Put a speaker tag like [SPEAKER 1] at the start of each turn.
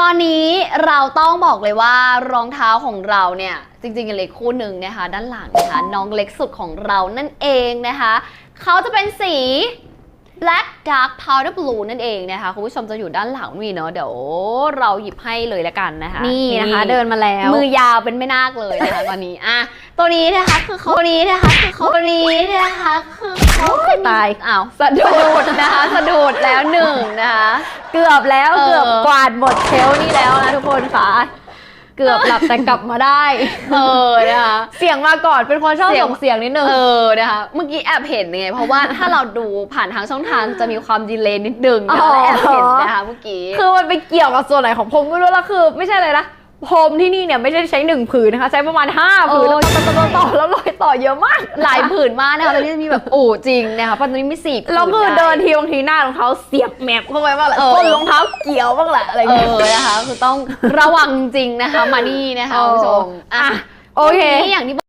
[SPEAKER 1] ตอนนี้เราต้องบอกเลยว่ารองเท้าของเราเนี่ยจริงๆกันเลยคู่หนึ่งนะคะ ด้านหลังนะคะน้องเล็กสุดของเรานั่นเองนะคะเขาจะเป็นสี black dark powder blue นั่นเองนะคะคุณผู้ชมจะอยู่ด้านหลังนี่เนาะเดี๋ยวเราหยิบให้เลยละกันนะคะ
[SPEAKER 2] นี่นะคะเดินมาแล้ว
[SPEAKER 1] มือยาวเป็นไม่นาคเลยนะคะตอนนี้อะตัวนี้นะคะคือเขาตัวนี้นะคะคือเขาตัวนี้นะคะคือเขา
[SPEAKER 2] ตาย
[SPEAKER 1] อ้าวสะดุดนะคะสะดุ
[SPEAKER 2] เกือบแล้ว
[SPEAKER 1] เออ
[SPEAKER 2] เกือบกวาดหมดเชลฟ์นี่แล้วนะทุกคนค่ะ เกือบหลับแต่กลับมาได้
[SPEAKER 1] เออนะคะ
[SPEAKER 2] เสียงมาก่อนเป็นคนชอบ
[SPEAKER 1] เสียง
[SPEAKER 2] ส่งเสียงนิดนึง
[SPEAKER 1] เออนะคะเมื่อกี้แอบเห็นไงเพราะว่าถ้าเราดูผ่านทางช่องทางจะมีความดีเลย์นิดนึงนะ
[SPEAKER 2] อ๋อ
[SPEAKER 1] และแอบเห็นนะคะเมื่อกี้
[SPEAKER 2] คือมันไปเกี่ยวกับส่วนไหนของผมไม่รู้แล้วคือ ไม่ใช่เลยนะ พรมที่นี่เนี่ยไม่ได้ใช้หนึ่งผืนนะคะ ใช้ประมาณ5ผืน
[SPEAKER 1] เออ
[SPEAKER 2] ต่อต่อต่อต่อแล้วรอยต่อเยอะมาก
[SPEAKER 1] หลายผืนมากนะคะตอนนี้จะมีแบบอู่จริงนะคะเพราะตอนนี้มีสี่ผืน
[SPEAKER 2] แล้วคือ
[SPEAKER 1] ได้
[SPEAKER 2] เดินทีบางทีหน้ารองเท้าเสียบแมปเข้าไปบ้างแหละ
[SPEAKER 1] เออ
[SPEAKER 2] ก้นรองเท้าเกี่ยวบ้างแหละอะไรอย่าง
[SPEAKER 1] เอ
[SPEAKER 2] เงี้ย
[SPEAKER 1] อนะคะคือต้องระวังจริงนะคะมานี่นะคะคุณผู้ชมอะ
[SPEAKER 2] โอเค
[SPEAKER 1] วันนี้อย่างที่